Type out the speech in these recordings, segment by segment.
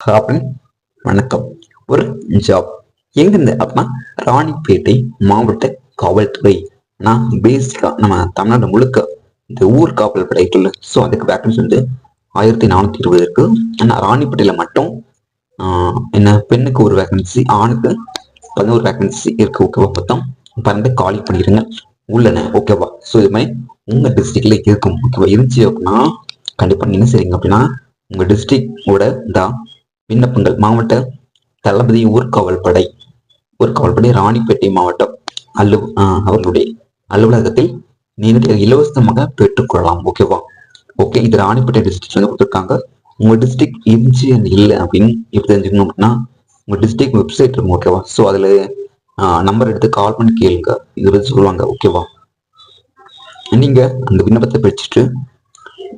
Happen வணக்கம். ஒரு job எங்கிருந்து அப்படின்னா ராணிப்பேட்டை மாவட்ட காவல்துறை. நான் பேசிக்காக நம்ம தமிழ்நாடு முழுக்க இந்த ஊர் காவல் படை ஸோ அதுக்கு வேக்கன்சி வந்து ஆயிரத்தி நானூற்றி இருபது இருக்கு. ஆனால் ராணிப்பேட்டையில் மட்டும் என்ன பெண்ணுக்கு ஒரு வேக்கன்சி ஆணுக்கு பதினோரு வேக்கன்சி இருக்கு. ஓகேவா மொத்தம் பன்னெண்டு காலி பண்ணிடுங்க உள்ளன ஓகேவா ஸோ இது மாதிரி உங்கள் டிஸ்ட்ரிக்டில் இருக்கும். ஓகேவா இருந்துச்சு அப்படின்னா கண்டிப்பாக என்ன செய்றீங்க அப்படின்னா உங்கள் டிஸ்ட்ரிக்டோட தான் விண்ணப்பங்கள் மாவட்ட தளபதி ஊர்காவல் படை ஊர்காவல் படை ராணிப்பேட்டை மாவட்டம் அல்லு ஆஹ் அவர்களுடைய அலுவலகத்தில் நீங்கள் இலவசமாக பெற்றுக்கொள்ளலாம் ஓகேவா ஓகே இது ராணிப்பேட்டை டிஸ்ட்ரிக்ட் வந்து கொடுத்துருக்காங்க. உங்க டிஸ்ட்ரிக்ட் எம்ஜிஎன் இல்லை அப்படின்னு எப்படி தெரிஞ்சுக்கணும் அப்படின்னா உங்க டிஸ்ட்ரிக்ட் வெப்சைட் இருக்கும். ஓகேவா ஸோ அதில் நம்பர் எடுத்து கால் பண்ணி கேளுங்க. இதை பற்றி சொல்லுவாங்க. ஓகேவா நீங்க அந்த விண்ணப்பத்தை பிரிச்சுட்டு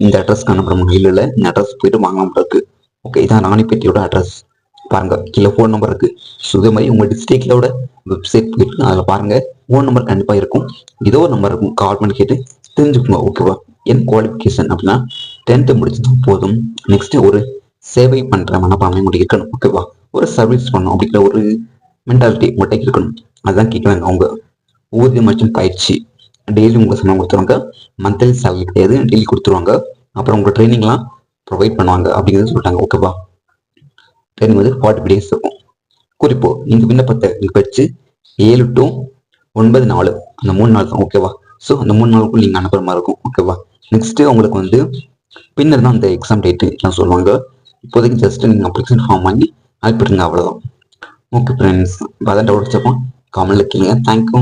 இந்த அட்ரஸ்க்கு அனுப்புற இல்லை இல்லை இந்த அட்ரஸ் போயிட்டு வாங்க இருக்கு. ஓகே இதான் ராணிப்பேட்டையோட அட்ரஸ் பாருங்க கீழே ஃபோன் நம்பர் இருக்கு. ஸோ இதே மாதிரி உங்க டிஸ்ட்ரிக்டோட வெப்சைட் போயிட்டு அதில் பாருங்க ஃபோன் நம்பர் கண்டிப்பா இருக்கும். ஏதோ ஒரு நம்பர் இருக்கும். கால் பண்ணி கேட்டு தெரிஞ்சுக்கோங்க ஓகேவா என் குவாலிஃபிகேஷன் அப்படின்னா டென்த்து முடிச்சது போதும். நெக்ஸ்ட் ஒரு சேவை பண்ற மனப்பான்மை உங்களுக்கு இருக்கணும் ஓகேவா ஒரு சர்வீஸ் பண்ணணும் அப்படிங்கிற ஒரு மென்டாலிட்டி உங்கள்கிட்ட இருக்கணும். அதுதான் கேட்குறாங்க அவங்க. ஊதியம் மற்றும் பயிற்சி. டெய்லி உங்களுக்கு சம்பளம் கொடுத்துருவாங்க. மந்த்லி சேலரி கிடையாது டெய்லி கொடுத்துருவாங்க. அப்புறம் உங்கள் ட்ரைனிங்லாம் ப்ரொவைட் பண்ணுவாங்க அப்படிங்கிறது சொல்லிட்டாங்க. ஓகேவா ட்ரைனிங் வந்து ஃபார்ட்டி டேஸ் இருக்கும். குறிப்போ இந்த விண்ணப்பத்தை வச்சு ஏழு டு ஒன்பது நாலு அந்த மூணு நாள் தான் ஓகேவா ஸோ அந்த மூணு நாளுக்குள்ள நீங்கள் அனுப்புற மாதிரி இருக்கும். ஓகேவா நெக்ஸ்ட்டு உங்களுக்கு வந்து பின்னர் தான் அந்த எக்ஸாம் டேட்டு எல்லாம் சொல்லுவாங்க. இப்போதைக்கு ஜஸ்ட் நீங்கள் அப்ளிகேஷன் ஃபார்ம் வாங்கி அனுப்பிடுங்க அவ்வளோதான் ஓகே ஃப்ரெண்ட்ஸ் அதான் டவுட் வச்சப்போ கமெண்ட்ல கேளுங்க. Thank you